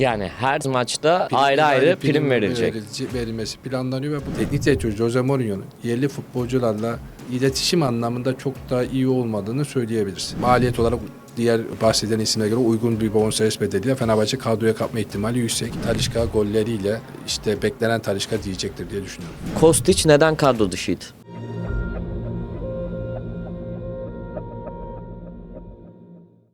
Yani her maçta ayrı ayrı prim verilecek. verici- verilmesi planlanıyor ve bu teknik direktör Jose Mourinho'nun yerli futbolcularla iletişim anlamında çok daha iyi olmadığını söyleyebiliriz. Maliyet olarak diğer bahsedilen isimlere göre uygun bir bonservis bedeliyle Fenerbahçe kadroya katma ihtimali yüksek. Talişka golleriyle işte beklenen Talişka diyecektir diye düşünüyorum. Kostić neden kadro dışıydı?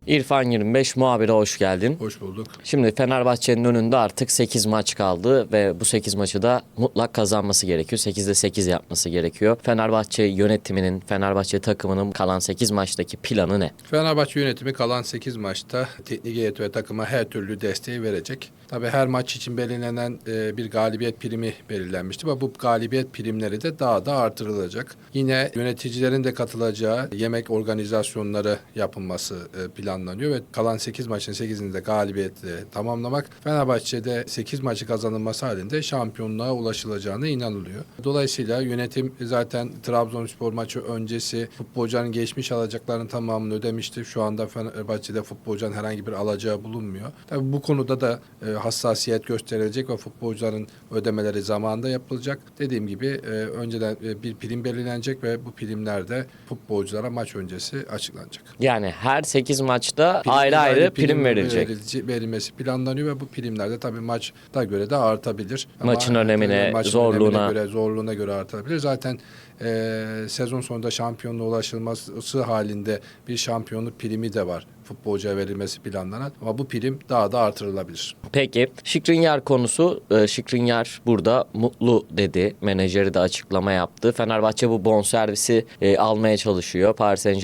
İrfan 25 muhabire hoş geldin. Hoş bulduk. Şimdi Fenerbahçe'nin önünde artık 8 maç kaldı ve bu 8 maçı da mutlak kazanması gerekiyor. 8'de 8 yapması gerekiyor. Fenerbahçe yönetiminin, Fenerbahçe takımının kalan 8 maçtaki planı ne? Fenerbahçe yönetimi kalan 8 maçta teknik heyet ve takıma her türlü desteği verecek. Tabii her maç için belirlenen e, bir galibiyet primi belirlenmişti ve bu galibiyet primleri de daha da artırılacak. Yine yöneticilerin de katılacağı yemek organizasyonları yapılması e, planlanıyor ve kalan 8 maçın 8'ini de galibiyetle tamamlamak Fenerbahçe'de 8 maçı kazanılması halinde şampiyonluğa ulaşılacağına inanılıyor. Dolayısıyla yönetim zaten Trabzonspor maçı öncesi futbolcuların geçmiş alacaklarının tamamını ödemişti. Şu anda Fenerbahçe'de futbolcuların herhangi bir alacağı bulunmuyor. Tabii bu konuda da e, hassasiyet gösterilecek ve futbolcuların ödemeleri zamanında yapılacak. Dediğim gibi e, önceden e, bir prim belirlenecek ve bu primler de futbolculara maç öncesi açıklanacak. Yani her 8 maçta Prim- ayrı ayrı prim verilecek. verilci- verilmesi planlanıyor ve bu primler de tabii maçta göre de artabilir. Maçın önemine, maçın zorluğuna. önemine göre, zorluğuna göre artabilir. Zaten e, sezon sonunda şampiyonluğa ulaşılması halinde bir şampiyonluk primi de var futbolcuya verilmesi planlanan ama bu prim daha da artırılabilir. Peki Şikrinyar konusu e, Şikrinyar burada mutlu dedi. Menajeri de açıklama yaptı. Fenerbahçe bu bonservisi e, almaya çalışıyor. Paris Saint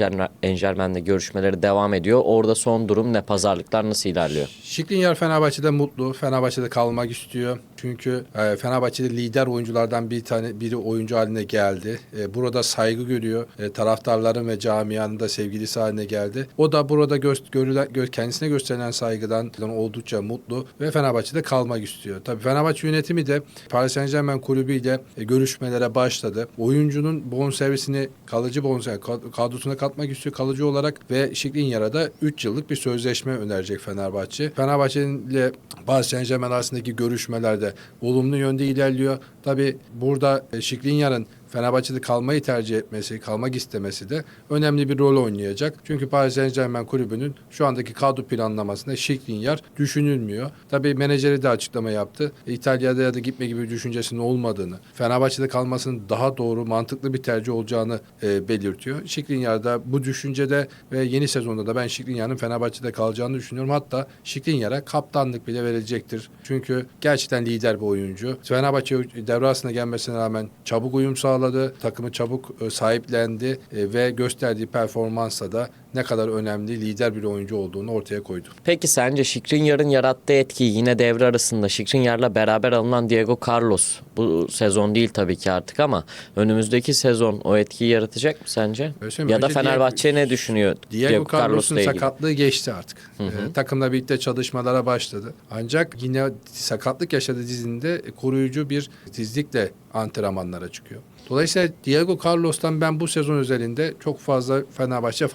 Germain'le görüşmeleri devam ediyor. Orada son durum ne? Pazarlıklar nasıl ilerliyor? Şikrinyar Fenerbahçe'de mutlu. Fenerbahçe'de kalmak istiyor. Çünkü e, Fenerbahçe'de lider oyunculardan bir tane biri oyuncu haline geldi. E, burada saygı görüyor. E, taraftarların ve camianın da sevgilisi haline geldi. O da burada gö- görülen, gö- kendisine gösterilen saygıdan oldukça mutlu ve Fenerbahçe'de kalmak istiyor. Tabii Fenerbahçe yönetimi de Paris Saint Germain kulübüyle e, görüşmelere başladı. Oyuncunun bonservisini kalıcı bonservis kad- kadrosuna katmak istiyor kalıcı olarak ve Şikrinyar'a da 3 yıllık bir sözleşme önerecek Fenerbahçe. Fenerbahçe'nin ile Paris Saint Germain arasındaki görüşmelerde olumlu yönde ilerliyor. Tabii burada e, Şikrinyar'ın Fenerbahçe'de kalmayı tercih etmesi, kalmak istemesi de önemli bir rol oynayacak. Çünkü Paris Saint Germain kulübünün şu andaki kadro planlamasında Şikrinyar düşünülmüyor. Tabii menajeri de açıklama yaptı. İtalya'da ya da gitme gibi bir düşüncesinin olmadığını, Fenerbahçe'de kalmasının daha doğru, mantıklı bir tercih olacağını e, belirtiyor. Şikrinyar da bu düşüncede ve yeni sezonda da ben Şikrinyar'ın Fenerbahçe'de kalacağını düşünüyorum. Hatta Şikrinyar'a kaptanlık bile verilecektir. Çünkü gerçekten lider bir oyuncu. Fenerbahçe devre arasına gelmesine rağmen çabuk uyum sağladı. Takımı çabuk e, sahiplendi e, ve gösterdiği performansla da ne kadar önemli lider bir oyuncu olduğunu ortaya koydu. Peki sence Şikrinyar'ın yarattığı etkiyi yine devre arasında Şikrinyar'la beraber alınan Diego Carlos bu sezon değil tabii ki artık ama önümüzdeki sezon o etkiyi yaratacak mı sence? Öyle Ya da Fenerbahçe Diego- ne düşünüyor Diego Carlos'un ilgili? sakatlığı geçti artık. Ee, takımla birlikte çalışmalara başladı. Ancak yine sakatlık yaşadığı dizinde koruyucu bir dizlikle antrenmanlara çıkıyor. Dolayısıyla Diego Carlos'tan ben bu sezon özelinde çok fazla Fenerbahçe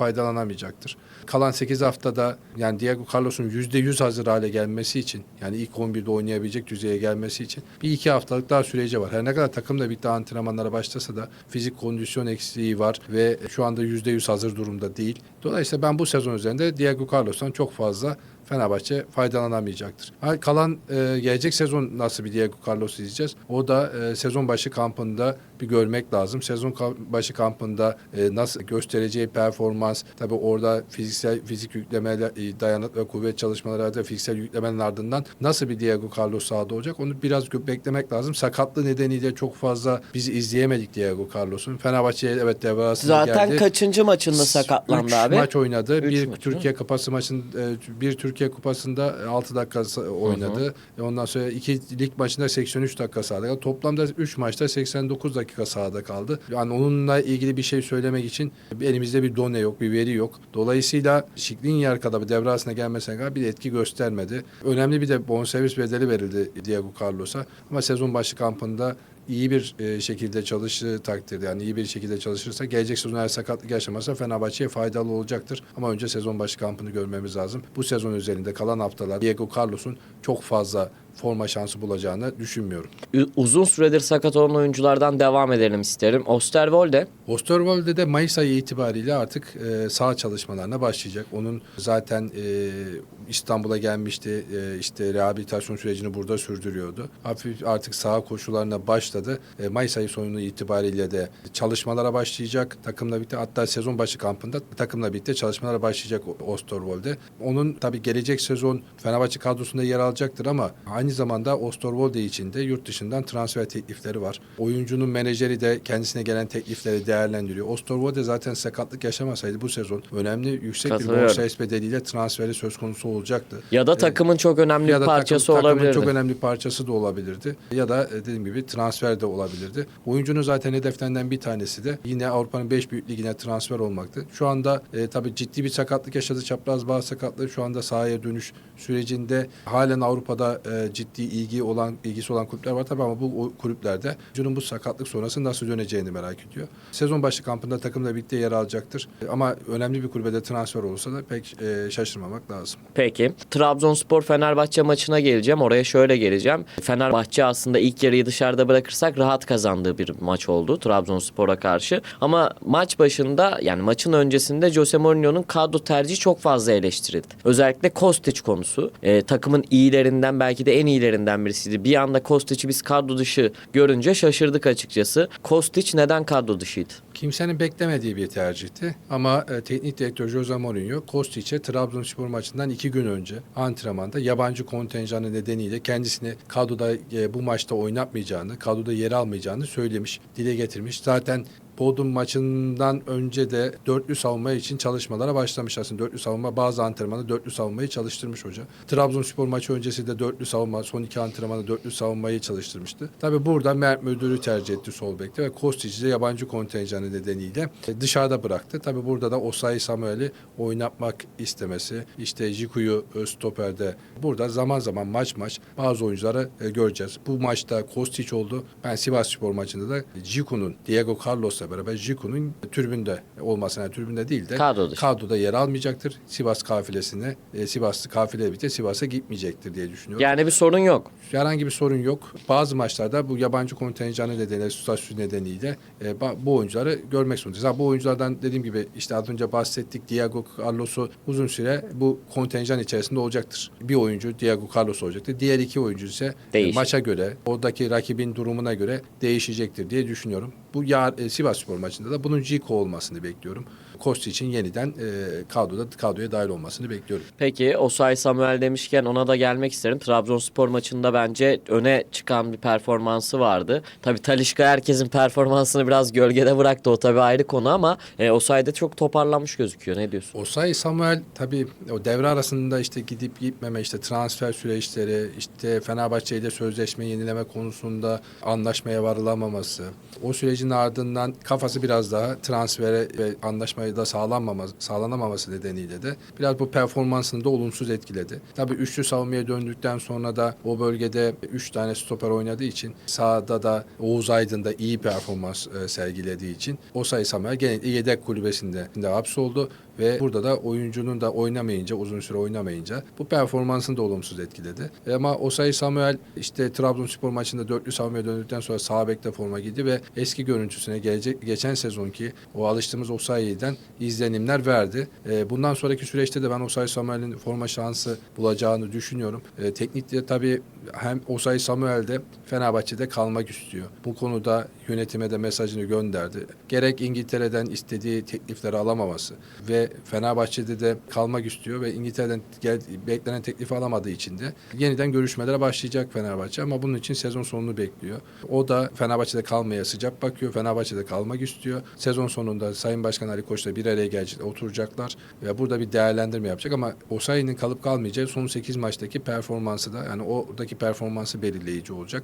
faydalanamayacaktır. Kalan 8 haftada yani Diego Carlos'un %100 hazır hale gelmesi için yani ilk 11'de oynayabilecek düzeye gelmesi için bir iki haftalık daha süreci var. Her ne kadar takımla birlikte antrenmanlara başlasa da fizik kondisyon eksiği var ve şu anda %100 hazır durumda değil. Dolayısıyla ben bu sezon üzerinde Diego Carlos'tan çok fazla Fenerbahçe faydalanamayacaktır. Kalan e, gelecek sezon nasıl bir Diego Carlos izleyeceğiz? O da e, sezon başı kampında bir görmek lazım. Sezon başı kampında e, nasıl göstereceği performans, tabii orada fiziksel fizik yüklemeler, e, dayanık ve kuvvet çalışmaları fiziksel yüklemenin ardından nasıl bir Diego Carlos sahada olacak? Onu biraz beklemek lazım. Sakatlığı nedeniyle çok fazla biz izleyemedik Diego Carlos'un. Fenerbahçe'ye evet devre Zaten geldi. kaçıncı maçında Üç sakatlandı abi? maç oynadı. Üç bir maç, Türkiye Kupası maçın e, bir Türkiye Kupası'nda 6 dakika oynadı. E, Ondan sonra iki lig maçında 83 dakika sahada kaldı. Toplamda 3 maçta 89 dakika sahada kaldı. Yani onunla ilgili bir şey söylemek için elimizde bir done yok, bir veri yok. Dolayısıyla Şikrinyar kadar bir devre arasına gelmesine kadar bir etki göstermedi. Önemli bir de bonservis bedeli verildi Diego Carlos'a. Ama sezon başı kampında iyi bir e, şekilde çalıştığı takdirde yani iyi bir şekilde çalışırsa gelecek sezon eğer sakatlık yaşamazsa Fenerbahçe'ye faydalı olacaktır. Ama önce sezon başı kampını görmemiz lazım. Bu sezon üzerinde kalan haftalar Diego Carlos'un çok fazla forma şansı bulacağını düşünmüyorum. Uzun süredir sakat olan oyunculardan devam edelim isterim. Osterwolde Osterwolde de Mayıs ayı itibariyle artık e, sağ çalışmalarına başlayacak. Onun zaten e, İstanbul'a gelmişti. E, işte rehabilitasyon sürecini burada sürdürüyordu. Hafif artık sağ koşularına başladı. E, Mayıs ayı sonu itibariyle de çalışmalara başlayacak. Takımla birlikte hatta sezon başı kampında takımla birlikte çalışmalara başlayacak Osterwolde. Onun tabii gelecek sezon Fenerbahçe kadrosunda yer alacaktır ama aynı zamanda Osterwolde için de yurt dışından transfer teklifleri var. Oyuncunun menajeri de kendisine gelen teklifleri değerlendiriyor. Osterwolde zaten sakatlık yaşamasaydı bu sezon önemli yüksek bir bonservis bedeliyle transferi söz konusu olacaktı. ya da takımın çok önemli Ya bir da parçası takım, takımın olabilirdi. çok önemli parçası da olabilirdi. Ya da e, dediğim gibi transfer de olabilirdi. Oyuncunun zaten hedeflerinden bir tanesi de yine Avrupa'nın 5 büyük ligine transfer olmaktı. Şu anda e, tabii ciddi bir sakatlık yaşadı. Çapraz bağ sakatlığı şu anda sahaya dönüş sürecinde halen Avrupa'da e, ciddi ilgi olan ilgisi olan kulüpler var tabii ama bu kulüplerde oyuncunun bu sakatlık sonrası nasıl döneceğini merak ediyor. Sezon başı kampında takımla birlikte yer alacaktır. E, Ama önemli bir kulübede transfer olursa da pek e, şaşırmamak lazım. Peki. Trabzonspor Fenerbahçe maçına geleceğim. Oraya şöyle geleceğim. Fenerbahçe aslında ilk yarıyı dışarıda bırakırsak rahat kazandığı bir maç oldu Trabzonspor'a karşı. Ama maç başında yani maçın öncesinde Jose Mourinho'nun kadro tercihi çok fazla eleştirildi. Özellikle Kostic konusu. Ee, takımın iyilerinden belki de en iyilerinden birisiydi. Bir anda Kostic'i biz kadro dışı görünce şaşırdık açıkçası. Kostic neden kadro dışıydı? Kimsenin beklemediği bir tercihti ama e, teknik direktör Jose Mourinho Kostic'e Trabzonspor maçından iki gün önce antrenmanda yabancı kontenjanı nedeniyle kendisini kadroda e, bu maçta oynatmayacağını, kadroda yer almayacağını söylemiş, dile getirmiş. Zaten Bodrum maçından önce de dörtlü savunma için çalışmalara başlamış aslında. Dörtlü savunma bazı antrenmanda dörtlü savunmayı çalıştırmış hoca. Trabzonspor maçı öncesi de dörtlü savunma, son iki antrenmanda dörtlü savunmayı çalıştırmıştı. Tabii burada Mert Müdür'ü tercih etti sol bekte ve Kostic'i de yabancı kontenjanı nedeniyle dışarıda bıraktı. Tabii burada da Osayi Samuel'i oynatmak istemesi, işte Jiku'yu stoperde burada zaman zaman maç maç bazı oyuncuları e, göreceğiz. Bu maçta Kostic oldu. Ben Sivas Spor maçında da Jiku'nun Diego Carlos'la beraber Jiku'nun tribünde olmasına, yani tribünde değil de Kadro dışı. kadroda yer almayacaktır. Sivas kafilesine, e, Sivaslı kafileyle birlikte Sivas'a gitmeyecektir diye düşünüyorum. Yani bir sorun yok. Herhangi bir sorun yok. Bazı maçlarda bu yabancı kontenjanı nedeniyle, statüsü nedeniyle e, bu oyuncuları görmek zorundayız. Ha, bu oyunculardan dediğim gibi işte az önce bahsettik Diego Carlos'u uzun süre bu kontenjan içerisinde olacaktır. Bir oyuncu Diego Carlos olacaktır. Diğer iki oyuncu ise e, Değişir. maça göre, oradaki rakibin durumuna göre değişecektir diye düşünüyorum. Bu yar, e, Sivas Spor maçında da bunun Ciko olmasını bekliyorum. Kosti için yeniden e, kadroda kadroya dahil olmasını bekliyorum. Peki Osay Samuel demişken ona da gelmek isterim. Trabzonspor maçında bence öne çıkan bir performansı vardı. Tabii Talişka herkesin performansını biraz gölgede bıraktı. O tabii ayrı konu ama e, Osay da çok toparlanmış gözüküyor. Ne diyorsun? Osay Samuel tabii o devre arasında işte gidip gitmeme işte transfer süreçleri işte Fenerbahçe ile sözleşme yenileme konusunda anlaşmaya varılamaması o sürecin ardından kafası biraz daha transfere ve anlaşmaya da sağlanmaması, sağlanamaması nedeniyle de biraz bu performansını da olumsuz etkiledi. Tabii üçlü savunmaya döndükten sonra da o bölgede üç tane stoper oynadığı için sahada da Oğuz Aydın da iyi performans e, sergilediği için Osay Samuel genellikle yedek kulübesinde de hapsoldu ve burada da oyuncunun da oynamayınca uzun süre oynamayınca bu performansını da olumsuz etkiledi. E, Ama Osayi Samuel işte Trabzonspor maçında dörtlü savunmaya döndükten sonra sağ bekte forma giydi ve eski görüntüsüne gelecek geçen sezonki o alıştığımız Osayi'den izlenimler verdi. E, bundan sonraki süreçte de ben Osayi Samuel'in forma şansı bulacağını düşünüyorum. E, teknikte tabii hem Osayi Samuel de Fenerbahçe'de kalmak istiyor. Bu konuda yönetime de mesajını gönderdi. Gerek İngiltere'den istediği teklifleri alamaması ve Fenerbahçe'de de kalmak istiyor ve İngiltere'den gel, beklenen teklifi alamadığı için de yeniden görüşmelere başlayacak Fenerbahçe ama bunun için sezon sonunu bekliyor. O da Fenerbahçe'de kalmaya sıcak bakıyor. Fenerbahçe'de kalmak istiyor. Sezon sonunda Sayın Başkan Ali Koç'la bir araya gelecek, oturacaklar ve burada bir değerlendirme yapacak ama Osayi'nin kalıp kalmayacağı son 8 maçtaki performansı da yani oradaki performansı belirleyici olacak.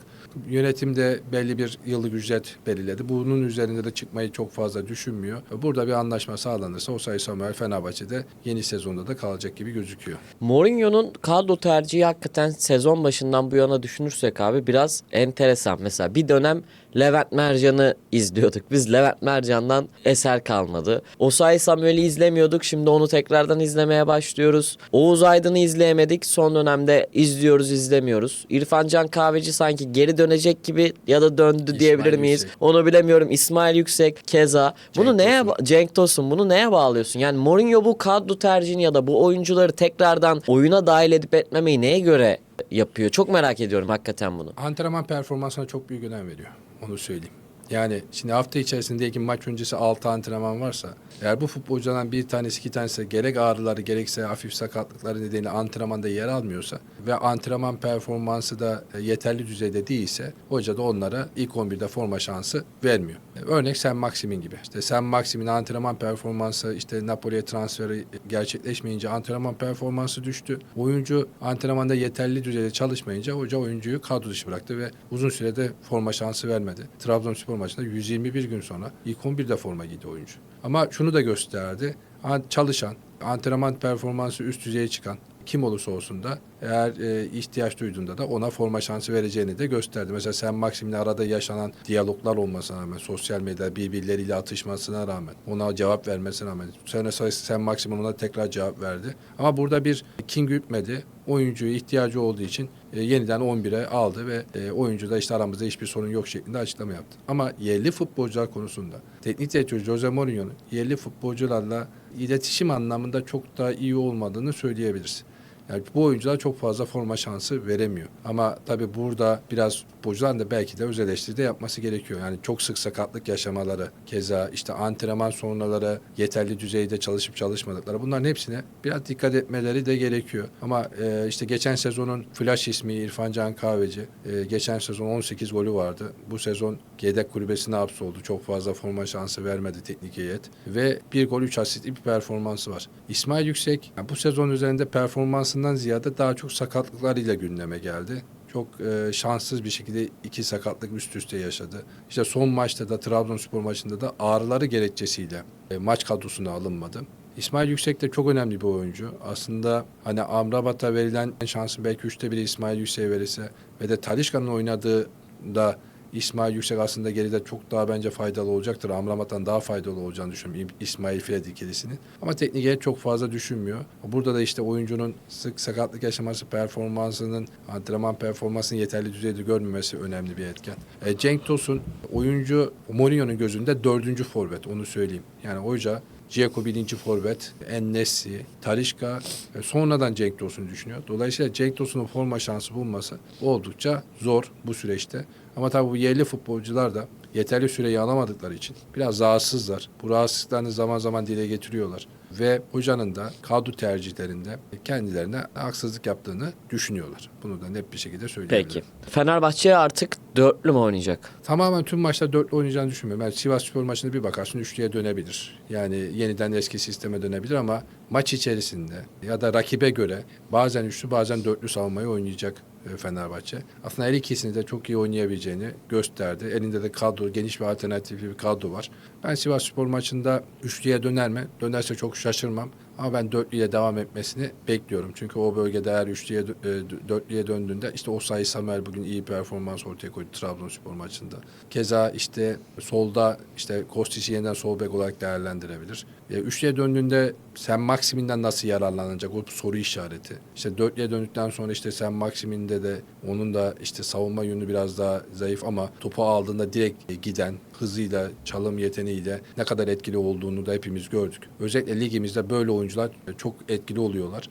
Yönetim de belli bir yıllık ücret belirledi. Bunun üzerinde de çıkmayı çok fazla düşünmüyor. Burada bir anlaşma sağlanırsa Osayi Samuel ihtimal Fenerbahçe'de yeni sezonda da kalacak gibi gözüküyor. Mourinho'nun kadro tercihi hakikaten sezon başından bu yana düşünürsek abi biraz enteresan. Mesela bir dönem Levent Mercan'ı izliyorduk. Biz Levent Mercan'dan eser kalmadı. Osayi Samuel'i izlemiyorduk. Şimdi onu tekrardan izlemeye başlıyoruz. Oğuz Aydın'ı izleyemedik. Son dönemde izliyoruz, izlemiyoruz. İrfan Can Kahveci sanki geri dönecek gibi ya da döndü diyebilir miyiz? Yüksek. Onu bilemiyorum. İsmail Yüksek keza. Bunu Cenk neye Tosun. Cenk Tosun bunu neye bağlıyorsun? Yani Mourinho bu kadro tercihini ya da bu oyuncuları tekrardan oyuna dahil edip etmemeyi neye göre yapıyor? Çok merak ediyorum hakikaten bunu. Antrenman performansına çok büyük önem veriyor. Onu söyleyeyim. Yani şimdi hafta içerisindeki maç öncesi 6 antrenman varsa eğer bu futbolculardan bir tanesi iki tanesi gerek ağrıları gerekse hafif sakatlıkları nedeniyle antrenmanda yer almıyorsa ve antrenman performansı da e, yeterli düzeyde değilse hoca da onlara ilk 11'de forma şansı vermiyor. E, Örnek Sen Maximin gibi. İşte Sen Maximin antrenman performansı işte Napoli'ye transferi gerçekleşmeyince antrenman performansı düştü. Oyuncu antrenmanda yeterli düzeyde çalışmayınca hoca oyuncuyu kadro dışı bıraktı ve uzun sürede forma şansı vermedi. Trabzonspor maçında 121 gün sonra ilk 11'de forma giydi oyuncu. Ama şunu da gösterdi. An- Çalışan, antrenman performansı üst düzeye çıkan kim olursa olsun da eğer e, ihtiyaç duyduğunda da ona forma şansı vereceğini de gösterdi. Mesela Sen Maksim'le arada yaşanan diyaloglar olmasına rağmen, sosyal medyada birbirleriyle atışmasına rağmen, ona cevap vermesine rağmen, sonra Sen Maksim ona tekrar cevap verdi. Ama burada bir king gütmedi. Oyuncuya ihtiyacı olduğu için e, yeniden 11'e aldı ve e, oyuncu da işte aramızda hiçbir sorun yok şeklinde açıklama yaptı. Ama yerli futbolcular konusunda teknik direktör Jose Mourinho'nun yerli futbolcularla iletişim anlamında çok daha iyi olmadığını söyleyebiliriz. Yani bu oyuncular çok fazla forma şansı veremiyor. Ama tabii burada biraz futbolcuların da belki de öz eleştiri de yapması gerekiyor. Yani çok sık sakatlık yaşamaları, keza işte antrenman sonraları yeterli düzeyde çalışıp çalışmadıkları bunların hepsine biraz dikkat etmeleri de gerekiyor. Ama e, işte geçen sezonun flash ismi İrfan Can Kahveci. E, geçen sezon 18 golü vardı. Bu sezon yedek kulübesine hapsoldu. Çok fazla forma şansı vermedi teknik heyet. Ve bir gol 3 asistli bir performansı var. İsmail Yüksek yani bu sezon üzerinde performansından ziyade daha çok sakatlıklarıyla gündeme geldi. Çok e, şanssız bir şekilde iki sakatlık üst üste yaşadı. İşte son maçta da Trabzonspor maçında da ağrıları gerekçesiyle e, maç kadrosuna alınmadı. İsmail Yüksek de çok önemli bir oyuncu. Aslında hani Amrabat'a verilen şansın belki üçte biri İsmail Yüksek'e verirse ve de Talişka'nın oynadığı da İsmail Yüksek aslında geride çok daha bence faydalı olacaktır. Amrabat'tan daha faydalı olacağını düşünüyorum İsmail Fred ikilisinin. Ama teknik heyet çok fazla düşünmüyor. Burada da işte oyuncunun sık sakatlık yaşaması, performansının, antrenman performansının yeterli düzeyde görmemesi önemli bir etken. E, Cenk Tosun oyuncu Mourinho'nun gözünde dördüncü forvet onu söyleyeyim. Yani hoca Dzeko birinci forvet, Ennesi, Talişka e, sonradan Cenk Tosun'u düşünüyor. Dolayısıyla Cenk Tosun'un forma şansı bulması oldukça zor bu süreçte. Ama tabii bu yerli futbolcular da yeterli süreyi alamadıkları için biraz rahatsızlar. Bu rahatsızlıklarını zaman zaman dile getiriyorlar. Ve hocanın da kadro tercihlerinde kendilerine haksızlık yaptığını düşünüyorlar. Bunu da net bir şekilde söyleyebilirim. Peki. Fenerbahçe artık dörtlü mü oynayacak? Tamamen tüm maçta dörtlü oynayacağını düşünmüyorum. Yani Sivas Spor maçında bir bakarsın üçlüye dönebilir. Yani yeniden eski sisteme dönebilir ama maç içerisinde ya da rakibe göre bazen üçlü bazen dörtlü savunmayı oynayacak e, Fenerbahçe. Aslında her ikisini de çok iyi oynayabileceğini gösterdi. Elinde de kadro, geniş bir alternatifli bir kadro var. Ben Sivas Spor maçında üçlüye döner mi? Dönerse çok şaşırmam. Ama ben dörtlüye devam etmesini bekliyorum. Çünkü o bölgede eğer üçlüye, e, dörtlüye döndüğünde işte Osayi Samuel bugün iyi performans ortaya koydu Trabzonspor maçında. Keza işte solda işte Kostic'i yeniden sol bek olarak değerlendirebilir. E, üçlüye döndüğünde Sen Maksim'inden nasıl yararlanacak o soru işareti. İşte dörtlüye döndükten sonra işte Sen Maksim'inde de onun da işte savunma yönü biraz daha zayıf ama topu aldığında direkt e, giden hızıyla, çalım yeteneğiyle ne kadar etkili olduğunu da hepimiz gördük. Özellikle ligimizde böyle oyuncular çok etkili oluyorlar.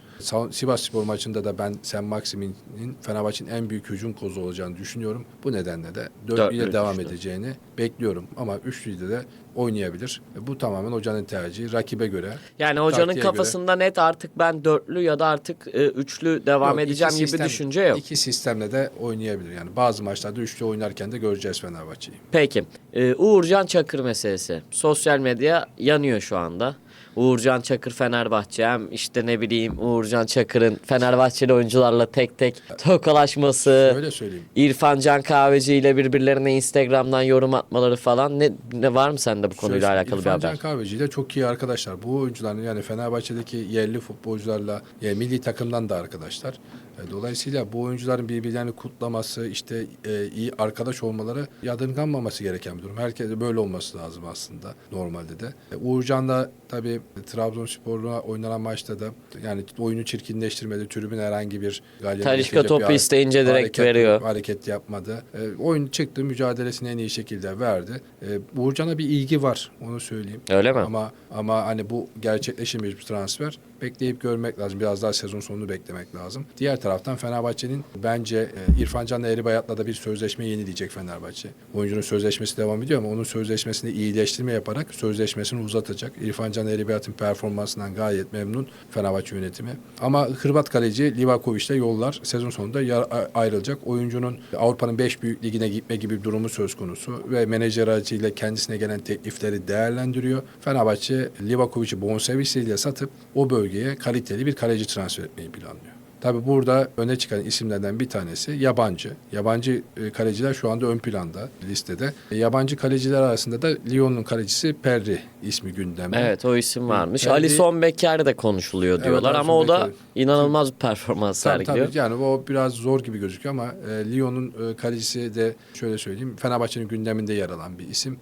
Sivas Spor maçında da ben Sen Maksim'in Fenerbahçe'nin en büyük hücum kozu olacağını düşünüyorum. Bu nedenle de dörtlüyle Dörtlü, devam edeceğini bekliyorum. Ama üçlüyle de oynayabilir. E, Bu tamamen hocanın tercihi. Rakibe göre. Yani hocanın kafasında net artık ben dörtlü ya da artık e, üçlü devam Yok, edeceğim gibi sistem- düşünce yok. İki sistemle de oynayabilir. Yani bazı maçlarda üçlü oynarken de göreceğiz Fenerbahçe'yi. Peki. Ee, Uğurcan Çakır meselesi. Sosyal medya yanıyor şu anda. Uğurcan Çakır Fenerbahçe hem işte ne bileyim Uğurcan Çakır'ın Fenerbahçeli oyuncularla tek tek tokalaşması. Öyle söyleyeyim. İrfan Can Kahveci ile birbirlerine Instagram'dan yorum atmaları falan ne, ne var mı sende bu konuyla Şöyle, alakalı bir İrfan haber? Can Kahveci ile çok iyi arkadaşlar. Bu oyuncuların yani Fenerbahçe'deki yerli futbolcularla yani milli takımdan da arkadaşlar. E, Dolayısıyla bu oyuncuların birbirlerini kutlaması, işte e, iyi arkadaş olmaları yadırganmaması gereken bir durum. Herkese böyle olması lazım aslında normalde de. E, Uğurcan da tabii Trabzonspor'la oynanan maçta da yani oyunu çirkinleştirmedi. Tribün herhangi bir galibiyet getirecek topu bir isteyince direkt hareket- veriyor. hareket yapmadı. E, oyun çıktı, mücadelesini en iyi şekilde verdi. E, Uğurcan'a bir ilgi var, onu söyleyeyim. Öyle mi? Ama ama hani bu gerçekleşemeyiz bir transfer. Bekleyip görmek lazım. Biraz daha sezon sonunu beklemek lazım. Diğer taraftan Fenerbahçe'nin bence e, İrfan Can'la Eri Bayat'la da bir sözleşme yenileyecek Fenerbahçe. Oyuncunun sözleşmesi devam ediyor ama onun sözleşmesinde iyileştirme yaparak sözleşmesini uzatacak. İrfan Can Eri Bayat'ın performansından gayet memnun Fenerbahçe yönetimi. Ama Hırvat kaleci Livakovic'le yollar sezon sonunda ayrılacak. Oyuncunun Avrupa'nın 5 büyük ligine gitme gibi bir durumu söz konusu ve menajer aracıyla kendisine gelen teklifleri değerlendiriyor. Fenerbahçe Livakovic'i bonservisiyle satıp o bölgeye kaliteli bir kaleci transfer etmeyi planlıyor. Tabi burada öne çıkan isimlerden bir tanesi yabancı. Yabancı e, kaleciler şu anda ön planda listede. E, yabancı kaleciler arasında da Lyon'un kalecisi Perry ismi gündemde. Evet o isim varmış. Yani- Alison Becker de konuşuluyor Evet, diyorlar ama Alisson o da Becker. inanılmaz bir performans Tabii, sergiliyor. tabii. Yani o biraz zor gibi gözüküyor ama e, Lyon'un e, kalecisi de şöyle söyleyeyim Fenerbahçe'nin gündeminde yer alan bir isim.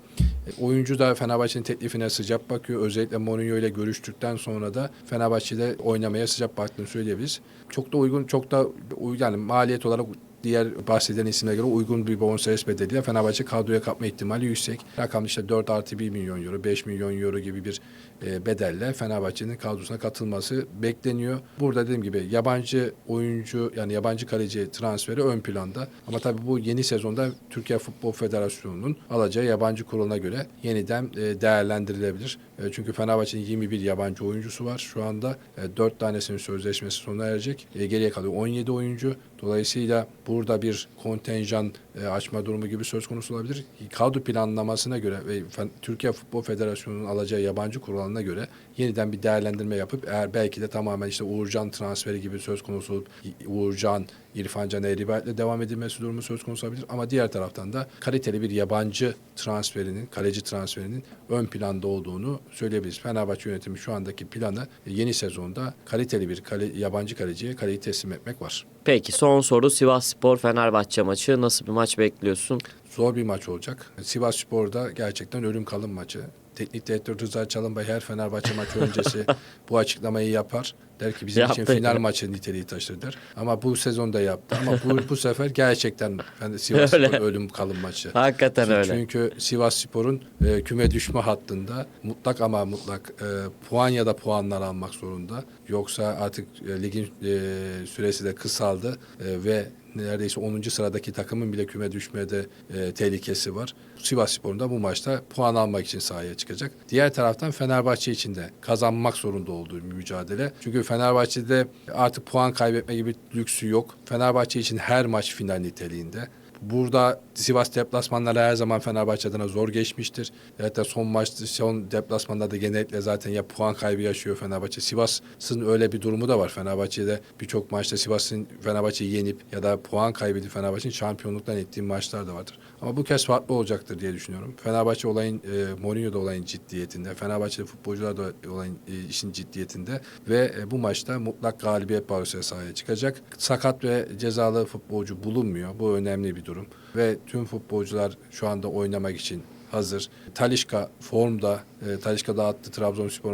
E, oyuncu da Fenerbahçe'nin teklifine sıcak bakıyor. Özellikle Mourinho ile görüştükten sonra da Fenerbahçe'de oynamaya sıcak baktığını söyleyebiliriz. Çok da uygun, çok da yani maliyet olarak diğer bahsedilen isimlere göre uygun bir bonservis bedeliyle Fenerbahçe kadroya kapma ihtimali yüksek. Rakam işte 4 artı 1 milyon euro, 5 milyon euro gibi bir bedelle Fenerbahçe'nin kadrosuna katılması bekleniyor. Burada dediğim gibi yabancı oyuncu yani yabancı kaleci transferi ön planda. Ama tabii bu yeni sezonda Türkiye Futbol Federasyonu'nun alacağı yabancı kuralına göre yeniden e, değerlendirilebilir. E, çünkü Fenerbahçe'nin 21 yabancı oyuncusu var şu anda. E, 4 tanesinin sözleşmesi sona erecek. E, geriye kalıyor 17 oyuncu. Dolayısıyla burada bir kontenjan e, açma durumu gibi söz konusu olabilir. Kadro planlamasına göre ve Türkiye Futbol Federasyonu'nun alacağı yabancı kuralına göre yeniden bir değerlendirme yapıp eğer belki de tamamen işte Uğurcan transferi gibi söz konusu olup Uğurcan, İrfan Can Eğribayat'la devam edilmesi durumu söz konusu olabilir. Ama diğer taraftan da kaliteli bir yabancı transferinin, kaleci transferinin ön planda olduğunu söyleyebiliriz. Fenerbahçe yönetimi şu andaki planı yeni sezonda kaliteli bir kale, yabancı kaleciye kaleyi teslim etmek var. Peki son soru Sivas Spor Fenerbahçe maçı nasıl bir maç bekliyorsun? Zor bir maç olacak. Sivas Spor'da gerçekten ölüm kalım maçı. Teknik direktör Rıza Çalınbay her Fenerbahçe maçı öncesi bu açıklamayı yapar. Der ki bizim için Yaptı. final maçı niteliği taşır der. Ama bu sezonda yaptı. Ama bu, bu sefer gerçekten de Sivas Öyle. Spor ölüm kalım maçı. Hakikaten Çünkü- öyle. Çünkü Sivas Spor'un e, küme düşme hattında mutlak ama mutlak e, puan ya da puanlar almak zorunda. Yoksa artık e, ligin e, süresi de kısaldı e, ve neredeyse 10. sıradaki takımın bile küme düşmede e, tehlikesi var. Sivas Spor'un da bu maçta puan almak için sahaya çıkacak. Diğer taraftan Fenerbahçe için de kazanmak zorunda olduğu bir mücadele. Çünkü Fenerbahçe'de artık puan kaybetme gibi lüksü yok. Fenerbahçe için her maç final niteliğinde. Burada Sivas deplasmanları her zaman Fenerbahçe adına zor geçmiştir. Hatta son maçta, son deplasmanlarda genellikle zaten ya puan kaybı yaşıyor Fenerbahçe. Sivas'ın öyle bir durumu da var. Fenerbahçe'de birçok maçta Sivas'ın Fenerbahçe'yi yenip ya da puan kaybedip Fenerbahçe'nin şampiyonluktan ettiği maçlar da vardır. Ama bu kez farklı olacaktır diye düşünüyorum. Fenerbahçe olayın, e, Mourinho'da olayın ciddiyetinde, Fenerbahçe futbolcular da olayın e, işin ciddiyetinde ve e, bu maçta mutlak galibiyet barosuyla sahaya çıkacak. Sakat ve cezalı futbolcu bulunmuyor. Bu önemli bir durum. Ve tüm futbolcular şu anda oynamak için hazır. Talişka formda. E, Talişka da attı Trabzonspor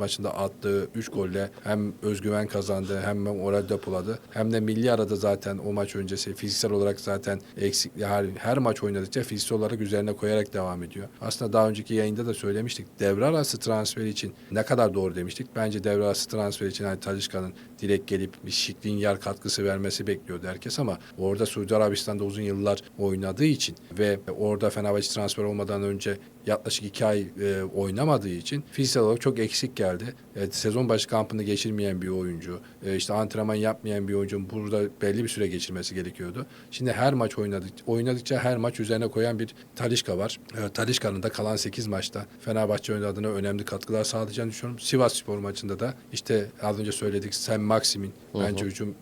maçında attığı 3 golle hem özgüven kazandı hem moral depoladı. Hem de milli arada zaten o maç öncesi fiziksel olarak zaten eksik her, her maç oynadıkça fiziksel olarak üzerine koyarak devam ediyor. Aslında daha önceki yayında da söylemiştik. Devre arası transferi için ne kadar doğru demiştik. Bence devre arası transferi için hani Talişka'nın direkt gelip bir şiklin yer katkısı vermesi bekliyordu herkes ama orada Suudi Arabistan'da uzun yıllar oynadığı için ve orada Fenerbahçe transfer olmadan önce yaklaşık iki ay e, oynamadığı için fiziksel olarak çok eksik geldi. Evet, sezon başı kampını geçirmeyen bir oyuncu, e, işte antrenman yapmayan bir oyuncunun burada belli bir süre geçirmesi gerekiyordu. Şimdi her maç oynadık, oynadıkça her maç üzerine koyan bir Talişka var. E, Talişka'nın da kalan 8 maçta Fenerbahçe adına önemli katkılar sağlayacağını düşünüyorum. Sivas Spor maçında da işte az önce söyledik Sen Maximin bence hücum e,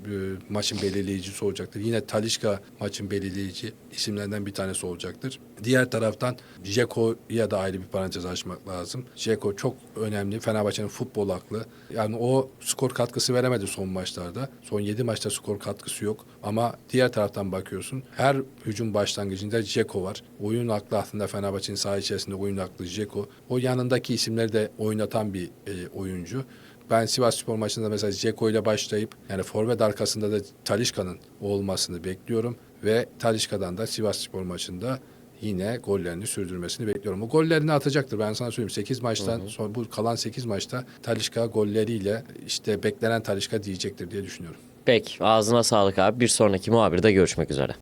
maçın belirleyicisi olacaktır. Yine Talişka maçın belirleyici isimlerden bir tanesi olacaktır. Diğer taraftan Jeko'ya da ayrı bir parantez açmak lazım. Jeko çok önemli. Fenerbahçe'nin futbol aklı. Yani o skor katkısı veremedi son maçlarda. Son 7 maçta skor katkısı yok. Ama diğer taraftan bakıyorsun her hücum başlangıcında Jeko var. Oyun aklı aslında Fenerbahçe'nin saha içerisinde oyun aklı Jeko. O yanındaki isimleri de oynatan bir e, oyuncu. Ben Sivas Spor maçında mesela Ceko ile başlayıp yani forvet arkasında da Talişka'nın olmasını bekliyorum ve Talişka'dan da Sivas Spor maçında yine gollerini sürdürmesini bekliyorum. O gollerini atacaktır ben sana söyleyeyim. 8 maçtan sonra bu kalan 8 maçta Talişka golleriyle işte beklenen Talişka diyecektir diye düşünüyorum. Peki ağzına sağlık abi. Bir sonraki muhabirde görüşmek üzere.